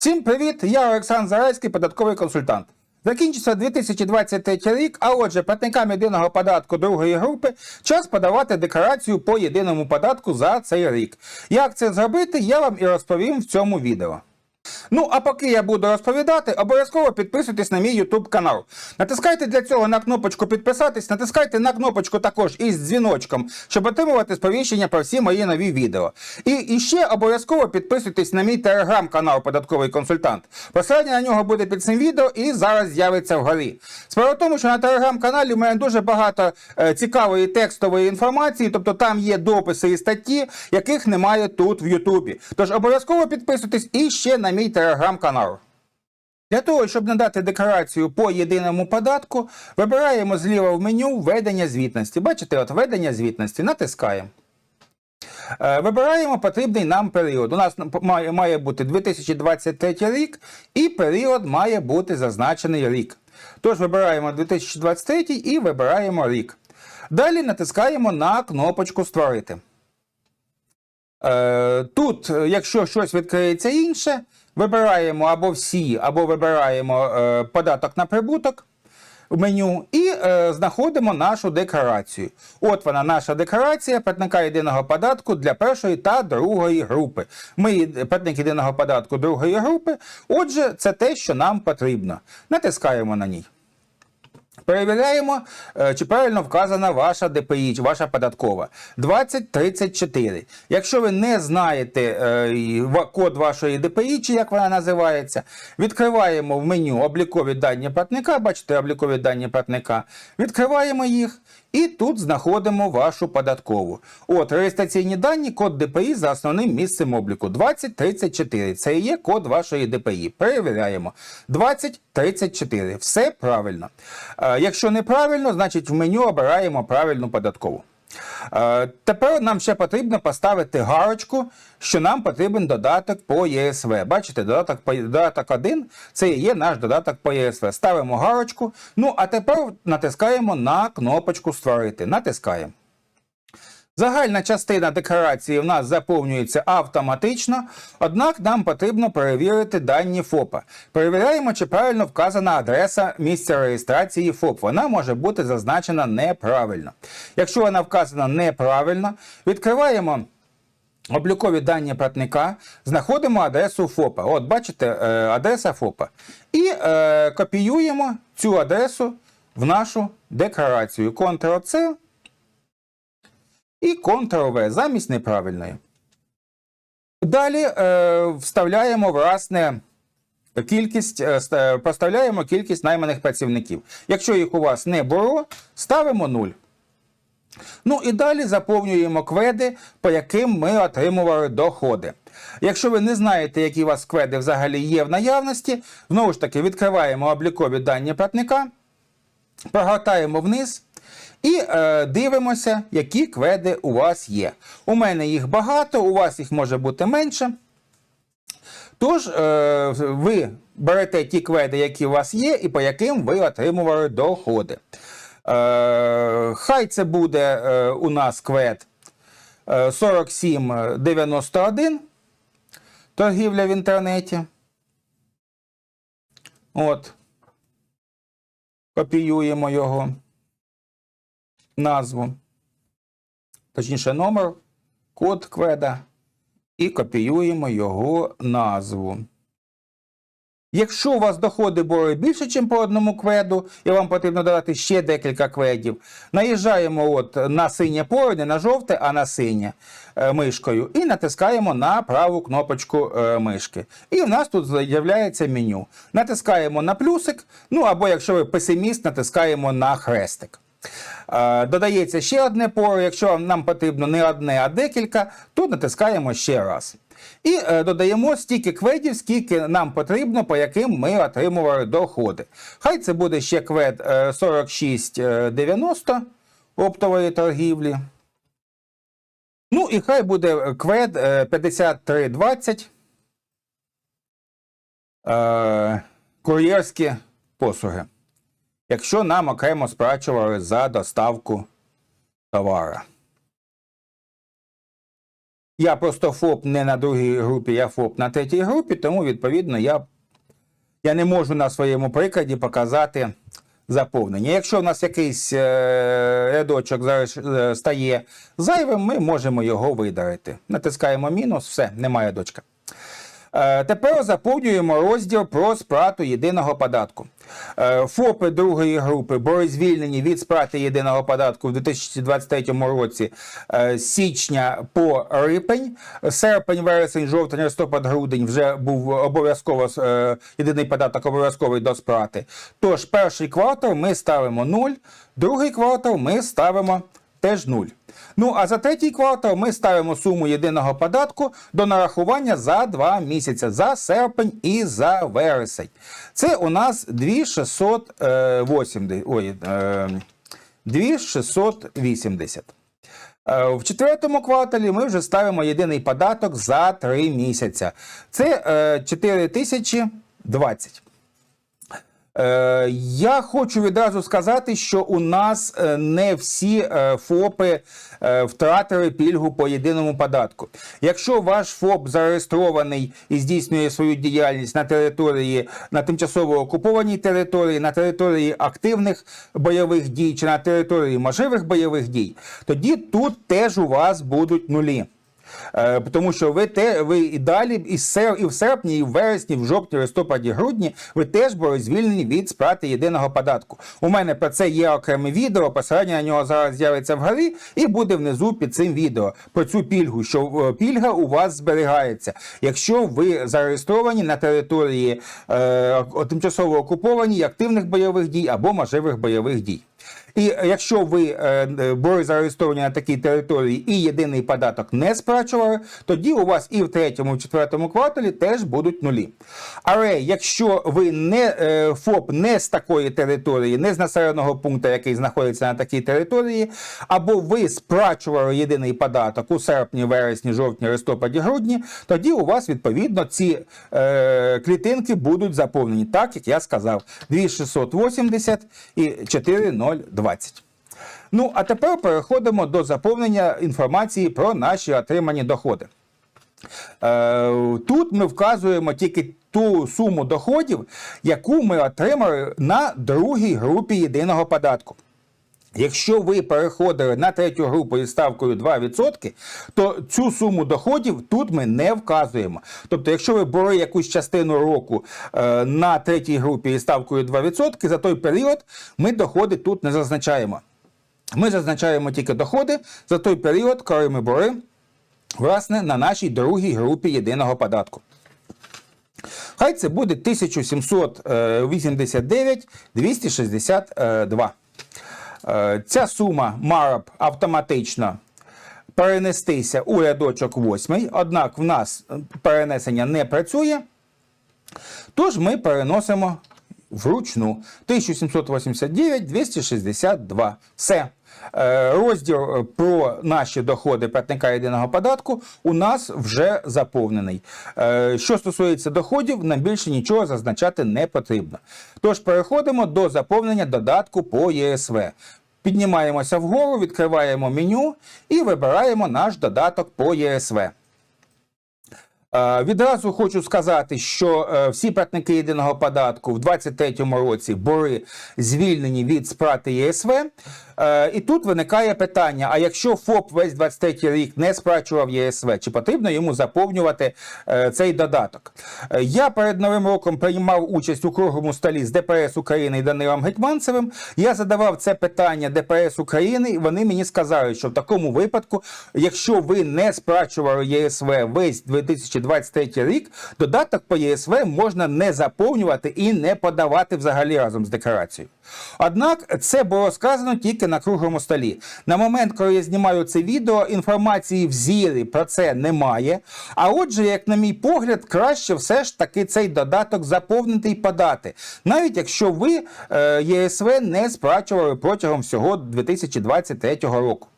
Всім привіт! Я Олександр Зарайський, податковий консультант. Закінчиться 2023 рік, а отже, платникам єдиного податку другої групи час подавати декларацію по єдиному податку за цей рік. Як це зробити, я вам і розповім в цьому відео. Ну, а поки я буду розповідати, обов'язково підписуйтесь на мій YouTube канал. Натискайте для цього на кнопочку підписатись, натискайте на кнопочку також із дзвіночком, щоб отримувати сповіщення про всі мої нові відео. І, і ще обов'язково підписуйтесь на мій телеграм-канал Податковий консультант. Посилання на нього буде під цим відео і зараз з'явиться вгорі. Справа в тому, що на телеграм-каналі в мене дуже багато е, цікавої текстової інформації, тобто там є дописи і статті, яких немає тут в Ютубі. Тож обов'язково підписуйтесь і ще на мій телеграм-канал. Для того, щоб надати декларацію по єдиному податку, вибираємо зліва в меню введення звітності. Бачите, от введення звітності, натискаємо. Е, Вибираємо потрібний нам період. У нас має, має бути 2023 рік, і період має бути зазначений рік. Тож вибираємо 2023 і вибираємо рік. Далі натискаємо на кнопочку Створити. Е, Тут, е, якщо щось відкриється інше, вибираємо або всі, або вибираємо е, податок на прибуток в меню і е, знаходимо нашу декларацію. От вона, наша декларація платника єдиного податку для першої та другої групи. Ми є- платник єдиного податку другої групи. Отже, це те, що нам потрібно. Натискаємо на ній. Перевіряємо, е, чи правильно вказана ваша ДПІ, чи ваша податкова. 2034. Якщо ви не знаєте е, код вашої ДПІ, чи як вона називається, відкриваємо в меню облікові дані платника, бачите, облікові дані платника, відкриваємо їх і тут знаходимо вашу податкову. От реєстраційні дані, код ДПІ за основним місцем обліку. 2034. Це і є код вашої ДПІ. Перевіряємо. 2034. Все правильно. Якщо неправильно, значить в меню обираємо правильну податкову. Тепер нам ще потрібно поставити гарочку, що нам потрібен додаток по ЄСВ. Бачите, додаток, додаток 1 це і є наш додаток по ЄСВ. Ставимо гарочку. Ну а тепер натискаємо на кнопочку Створити. Натискаємо. Загальна частина декларації в нас заповнюється автоматично, однак нам потрібно перевірити дані ФОПа. Перевіряємо, чи правильно вказана адреса місця реєстрації ФОП. Вона може бути зазначена неправильно. Якщо вона вказана неправильно, відкриваємо. Облікові дані платника, знаходимо адресу ФОПа. От бачите, е, адреса ФОПа. І е, копіюємо цю адресу в нашу декларацію. Ctrl-C і Ctrl-V замість неправильної. Далі е, вставляємо власне кількість, е, ста- проставляємо кількість найманих працівників. Якщо їх у вас не було, ставимо 0. Ну і далі заповнюємо кведи, по яким ми отримували доходи. Якщо ви не знаєте, які у вас кведи взагалі є в наявності, знову ж таки відкриваємо облікові дані платника, прогортаємо вниз і е, дивимося, які кведи у вас є. У мене їх багато, у вас їх може бути менше. Тож е, ви берете ті кведи, які у вас є, і по яким ви отримували доходи. Е, хай це буде е, у нас квед е, 4791 торгівля в інтернеті. От. Копіюємо його назву, точніше номер, код кведа і копіюємо його назву. Якщо у вас доходи були більше, ніж по одному кведу, і вам потрібно додати ще декілька кведів, наїжджаємо от на синє поле, не на жовте, а на синє е, мишкою, і натискаємо на праву кнопочку е, мишки. І в нас тут з'являється меню. Натискаємо на плюсик, ну або якщо ви песиміст, натискаємо на хрестик. Е, Додається ще одне поле. Якщо нам потрібно не одне, а декілька, то натискаємо ще раз. І е, додаємо стільки кведів, скільки нам потрібно, по яким ми отримували доходи. Хай це буде ще квед е, 4690 оптової торгівлі. Ну і хай буде квед е, 5320 е, кур'єрські послуги якщо нам окремо сплачували за доставку товара. Я просто ФОП не на другій групі, я ФОП на третій групі, тому відповідно я, я не можу на своєму прикладі показати заповнення. Якщо в нас якийсь е, рядочок зараз е, стає зайвим, ми можемо його видалити. Натискаємо мінус, все, немає рядочка. Е, Тепер заповнюємо розділ про сплату єдиного податку. Е, ФОПи другої групи були звільнені від сплати єдиного податку в 2023 році е, з січня по липень. Серпень, вересень, жовтень, листопад, грудень вже був обов'язково єдиний податок обов'язковий до сплати. Тож перший квартал ми ставимо 0, другий квартал ми ставимо теж 0. Ну а за третій квартал ми ставимо суму єдиного податку до нарахування за 2 місяці, за серпень і за вересень. Це у нас 2680. Ой, е, 2680. Е, В четвертому кварталі ми вже ставимо єдиний податок за 3 місяця. Це е, 4020. Е, Я хочу відразу сказати, що у нас е, не всі е, ФОПи втратили пільгу по єдиному податку. Якщо ваш ФОП зареєстрований і здійснює свою діяльність на території на тимчасово окупованій території, на території активних бойових дій чи на території можливих бойових дій, тоді тут теж у вас будуть нулі. Е, Тому що ви те ви і далі, і, сер, і в серпні, і в вересні, в жовтні, листопаді, грудні ви теж були звільнені від сплати єдиного податку. У мене про це є окреме відео, посилання на нього зараз з'явиться вгорі, і буде внизу під цим відео про цю пільгу, що е, пільга у вас зберігається, якщо ви зареєстровані на території е, тимчасово окупованій активних бойових дій або можливих бойових дій. І якщо ви е, були зареєстровані на такій території і єдиний податок не сплачували, тоді у вас і в третьому, і в четвертому кварталі теж будуть нулі. Але якщо ви не е, ФОП не з такої території, не з населеного пункту, який знаходиться на такій території, або ви сплачували єдиний податок у серпні, вересні, жовтні, листопаді, грудні, тоді у вас відповідно ці е, клітинки будуть заповнені, так як я сказав, 2680 і 4020. Ну, а тепер переходимо до заповнення інформації про наші отримані доходи. Е, Тут ми вказуємо тільки ту суму доходів, яку ми отримали на другій групі єдиного податку. Якщо ви переходили на третю групу із ставкою 2%, то цю суму доходів тут ми не вказуємо. Тобто, якщо ви були якусь частину року е, на третій групі із ставкою 2%, за той період ми доходи тут не зазначаємо. Ми зазначаємо тільки доходи за той період, коли ми були власне на нашій другій групі єдиного податку. Хай це буде 1789 262. Е, Ця сума мала б автоматично перенестися у рядочок 8, однак в нас перенесення не працює. Тож ми переносимо вручну 1789 262. Все. Е, Розділ е, про наші доходи платника єдиного податку у нас вже заповнений. Е, Що стосується доходів, нам більше нічого зазначати не потрібно. Тож переходимо до заповнення додатку по ЄСВ. Піднімаємося вгору, відкриваємо меню і вибираємо наш додаток по ЄСВ. Е, Відразу хочу сказати, що е, всі платники єдиного податку в 2023 році були звільнені від сплати ЄСВ. Е, І тут виникає питання: а якщо ФОП весь 23 рік не сплачував ЄСВ, чи потрібно йому заповнювати цей додаток? Я перед новим роком приймав участь у круглому столі з ДПС України і Данилом Гетьманцевим. Я задавав це питання ДПС України, і вони мені сказали, що в такому випадку, якщо ви не сплачували ЄСВ весь 2023 рік, додаток по ЄСВ можна не заповнювати і не подавати взагалі разом з декларацією. Однак це було сказано тільки на круглому столі. На момент, коли я знімаю це відео, інформації в зірі про це немає. А отже, як на мій погляд, краще все ж таки цей додаток заповнити і подати, навіть якщо ви е, ЄСВ не сплачували протягом всього 2023 року.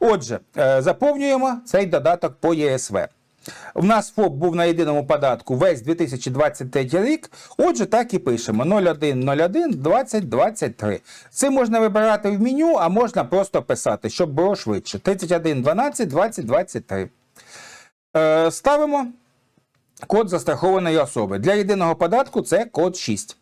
Отже, е, заповнюємо цей додаток по ЄСВ. В нас ФОП був на єдиному податку весь 2023 рік. Отже, так і пишемо 0101 2023. Це можна вибирати в меню, а можна просто писати, щоб було швидше. 31 12 20 23. Е, ставимо код застрахованої особи. Для єдиного податку це код 6.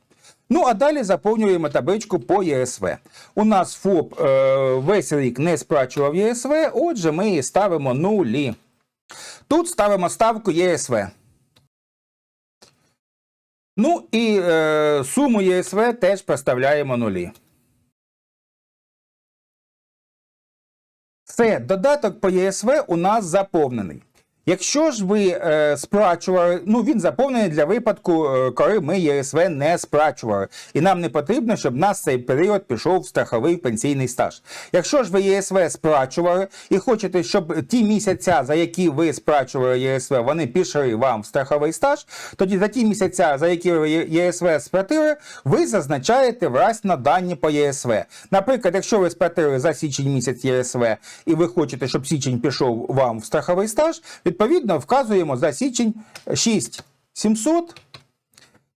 Ну, а далі заповнюємо табличку по ЄСВ. У нас ФОП е, весь рік не сплачував ЄСВ, отже, ми її ставимо нулі. Тут ставимо ставку ЄСВ. Ну і е, суму ЄСВ теж поставляємо нулі. Все, додаток по ЄСВ у нас заповнений. Якщо ж ви е, сплачували, ну він заповнений для випадку, е, коли ми ЄСВ не сплачували, і нам не потрібно, щоб нас цей період пішов в страховий пенсійний стаж. Якщо ж ви ЄСВ сплачували і хочете, щоб ті місяця, за які ви сплачували ЄСВ, вони пішли вам в страховий стаж, тоді за ті місяця, за які ви ЄСВ сплатили, ви зазначаєте власне дані по єСВ. Наприклад, якщо ви сплатили за січень місяць ЄСВ і ви хочете, щоб січень пішов вам в страховий стаж, відповідно вказуємо за січень 6700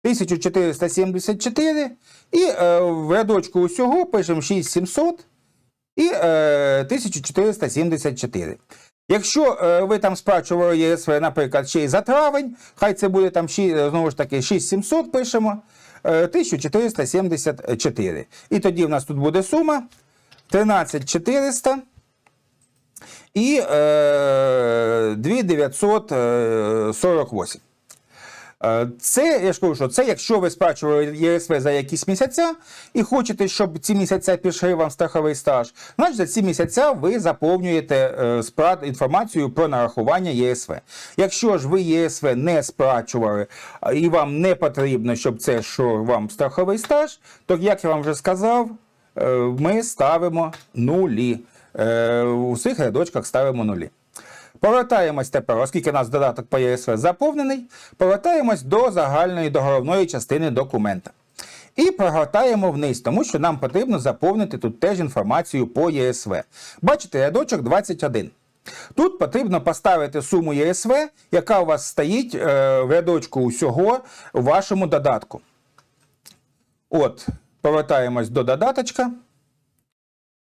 1474 і е, в рядочку усього пишемо 6700 і е, 1474. Якщо е, ви там сплачували ЄСВ, наприклад, ще й за травень, хай це буде там ші- знову ж таки 6700 пишемо, е, 1474. І тоді в нас тут буде сума 13400 і е, 2948. Е, Це, я ж кажу, що це якщо ви сплачували ЄСВ за якісь місяця і хочете, щоб ці місяця пішли вам страховий стаж, значить за ці місяця ви заповнюєте е, інформацію про нарахування ЄСВ. Якщо ж ви ЄСВ не сплачували і вам не потрібно, щоб це йшов вам страховий стаж, то, як я вам вже сказав, е, ми ставимо нулі. Е, У всіх рядочках ставимо нулі. Повертаємось тепер, оскільки у нас додаток по ЄСВ заповнений, повертаємось до загальної до головної частини документа. І прогортаємо вниз, тому що нам потрібно заповнити тут теж інформацію по ЄСВ. Бачите, рядочок 21. Тут потрібно поставити суму ЄСВ, яка у вас стоїть е, в рядочку усього у вашому додатку. От, повертаємось до додаточка.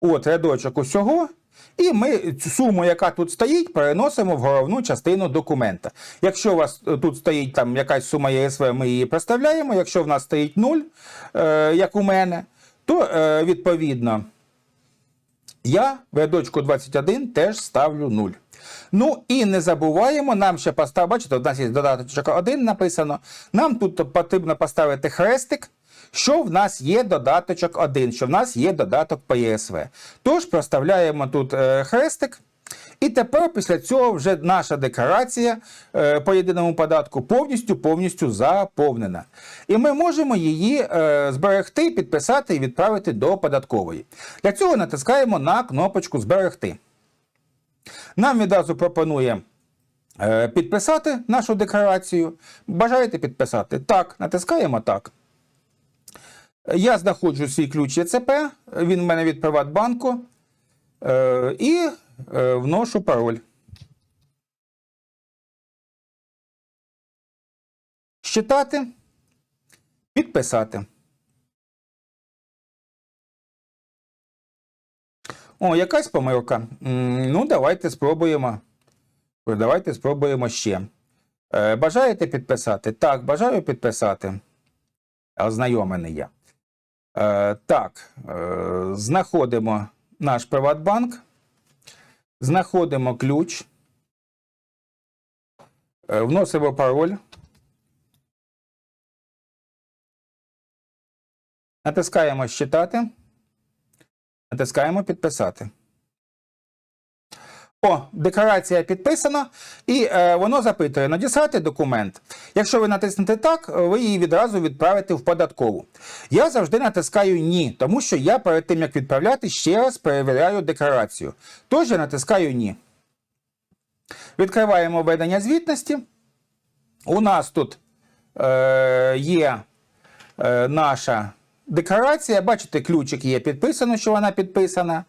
От рядочок усього. І ми цю суму, яка тут стоїть, переносимо в головну частину документа. Якщо у вас е, тут стоїть там якась сума ЄСВ, ми її проставляємо. Якщо в нас стоїть 0, е, як у мене, то е, відповідно я в рядочку 21 теж ставлю 0. Ну і не забуваємо, нам ще поставити, бачите, у нас є додаток 1 написано. Нам тут потрібно поставити хрестик, що в нас є додаточок 1, що в нас є додаток по ЄСВ. Тож проставляємо тут е, хрестик. І тепер після цього вже наша декларація е, по єдиному податку повністю повністю заповнена. І ми можемо її е, зберегти, підписати і відправити до податкової. Для цього натискаємо на кнопочку Зберегти. Нам відразу пропонує підписати нашу декларацію. Бажаєте підписати? Так, натискаємо так. Я знаходжу свій ключ ЄЦП, він в мене від Приватбанку. Е, і е, вношу пароль. Считати, підписати. О, якась помилка. Ну, давайте спробуємо. Давайте спробуємо ще. Е, бажаєте підписати? Так, бажаю підписати. Ознайомлений я. Е, так, е, знаходимо наш Приватбанк. Знаходимо ключ. Е, вносимо пароль. Натискаємо Считати. Натискаємо Підписати. О, декларація підписана, і е, воно запитує надіслати документ. Якщо ви натиснете так, ви її відразу відправите в податкову. Я завжди натискаю ні, тому що я перед тим як відправляти ще раз перевіряю декларацію. Тож я натискаю ні. Відкриваємо введення звітності. У нас тут е, є е, наша декларація. Бачите, ключик є підписано, що вона підписана.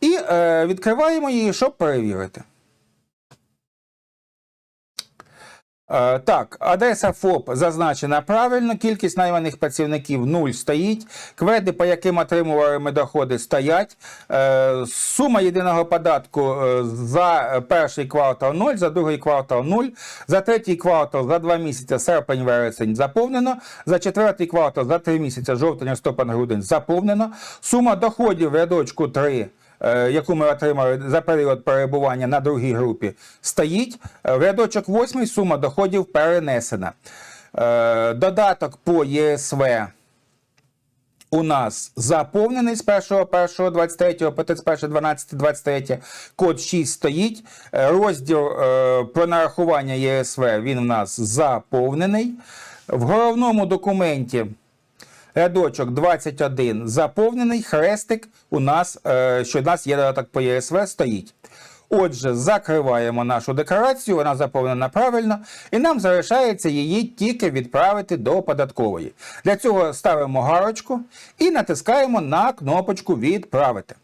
І е, відкриваємо її, щоб перевірити. Е, Так, адреса ФОП зазначена правильно, кількість найманих працівників 0 стоїть, кведи, по яким отримували доходи, стоять. Е, Сума єдиного податку е, за перший квартал 0, за другий квартал 0, за третій квартал за два місяці серпень-вересень заповнено, за четвертий квартал за три місяці жовтень, листопад, грудень заповнено. Сума доходів рядочку 3 е, яку ми отримали за період перебування на другій групі, стоїть. Е, рядочок 8 сума доходів перенесена. Е, Додаток по ЄСВ у нас заповнений з 1.1.23 по 31.12.23. Код 6 стоїть. Е, Розділ е, про нарахування ЄСВ він у нас заповнений. В головному документі рядочок 21 заповнений, хрестик у нас, е, що у нас є додаток по ЄСВ, стоїть. Отже, закриваємо нашу декларацію, вона заповнена правильно, і нам залишається її тільки відправити до податкової. Для цього ставимо гарочку і натискаємо на кнопочку Відправити.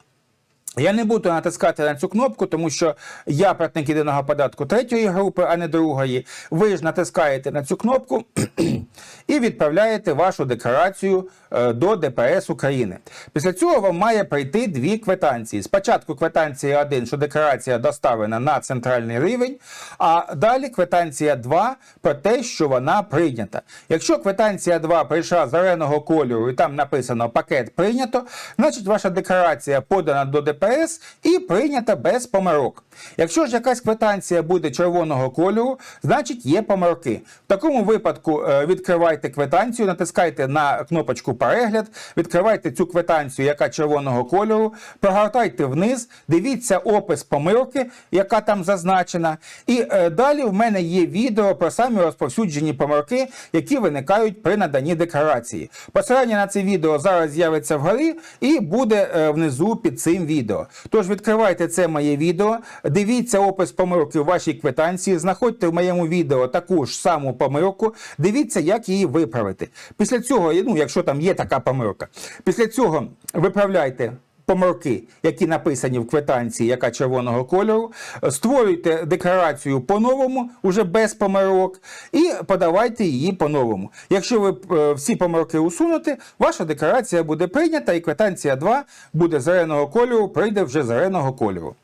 Я не буду натискати на цю кнопку, тому що я платник єдиного податку третьої групи, а не другої. Ви ж натискаєте на цю кнопку і відправляєте вашу декларацію е, до ДПС України. Після цього вам має прийти дві квитанції. Спочатку квитанція 1, що декларація доставлена на центральний рівень, а далі квитанція 2 про те, що вона прийнята. Якщо квитанція 2 прийшла зеленого кольору і там написано пакет прийнято, значить ваша декларація подана до ДПС і прийнята без помилок. Якщо ж якась квитанція буде червоного кольору, значить є помилки. В такому випадку е, відкривайте квитанцію, натискайте на кнопочку перегляд, відкривайте цю квитанцію, яка червоного кольору, прогортайте вниз, дивіться опис помилки, яка там зазначена. І е, далі в мене є відео про самі розповсюджені помилки, які виникають при наданні декларації. Посилання на це відео зараз з'явиться вгорі і буде е, внизу під цим відео. Тож відкривайте це моє відео, дивіться опис помилки в вашій квитанції, знаходьте в моєму відео таку ж саму помилку, дивіться, як її виправити. Після цього, ну, якщо там є така помилка, після цього виправляйте. Помилки, які написані в квитанції, яка червоного кольору, створюйте декларацію по-новому, уже без помилок, і подавайте її по-новому. Якщо ви е, всі помилки усунете, ваша декларація буде прийнята, і квитанція 2 буде зеленого кольору, прийде вже зеленого кольору.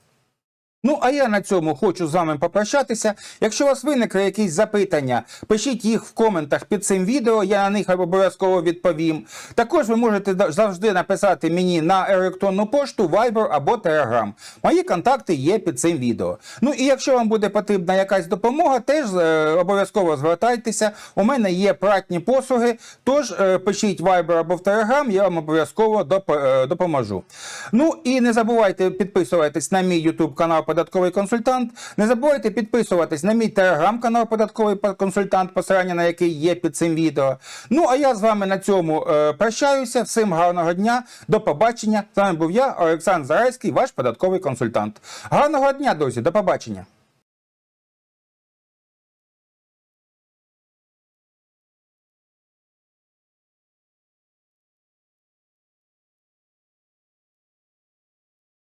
Ну, а я на цьому хочу з вами попрощатися. Якщо у вас виникли якісь запитання, пишіть їх в коментах під цим відео, я на них обов'язково відповім. Також ви можете завжди написати мені на електронну пошту, Viber або Telegram. Мої контакти є під цим відео. Ну і якщо вам буде потрібна якась допомога, теж е, обов'язково звертайтеся. У мене є платні послуги, тож е, пишіть Viber або в Telegram, я вам обов'язково доп- е, допоможу. Ну і не забувайте підписуватись на мій YouTube канал Податковий консультант. Не забувайте підписуватись на мій телеграм-канал Податковий консультант, посилання на який є під цим відео. Ну а я з вами на цьому е, прощаюся. Всім гарного дня, до побачення. З вами був я, Олександр Зарайський, ваш податковий консультант. Гарного дня, друзі, до побачення.